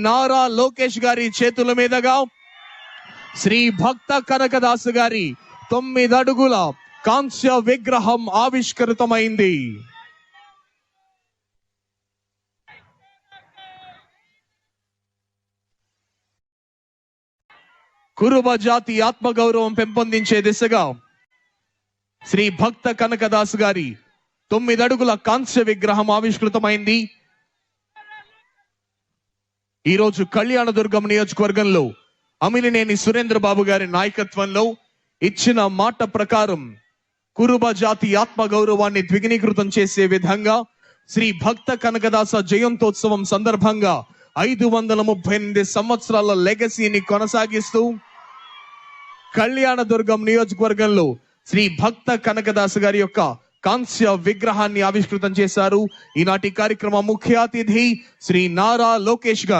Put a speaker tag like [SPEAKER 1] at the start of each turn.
[SPEAKER 1] నారా లోకేష్ గారి చేతుల మీదుగా శ్రీ భక్త కనకదాసు గారి తొమ్మిది అడుగుల కాంస్య విగ్రహం ఆవిష్కృతమైంది. కురుబ జాతి ఆత్మగౌరవం పెంపొందించే దిశగా శ్రీ భక్త కనకదాసు గారి తొమ్మిది అడుగుల కాంస్య విగ్రహం ఆవిష్కృతమైంది. ఈరోజు కళ్యాణదుర్గం నియోజకవర్గంలో అమిలినేని సురేంద్ర బాబు గారి నాయకత్వంలో ఇచ్చిన మాట ప్రకారం కురుబ జాతి ఆత్మ గౌరవాన్ని ద్విగుణీకృతం చేసే విధంగా శ్రీ భక్త కనకదాస జయంతోత్సవం సందర్భంగా ఐదు వందల ముప్పై ఎనిమిది సంవత్సరాల లెగసీని కొనసాగిస్తూ కళ్యాణదుర్గం నియోజకవర్గంలో శ్రీ భక్త కనకదాస గారి యొక్క కాంస్య విగ్రహాన్ని ఆవిష్కృతం చేశారు. ఈనాటి కార్యక్రమ ముఖ్య అతిథి శ్రీ నారా లోకేష్ గారు.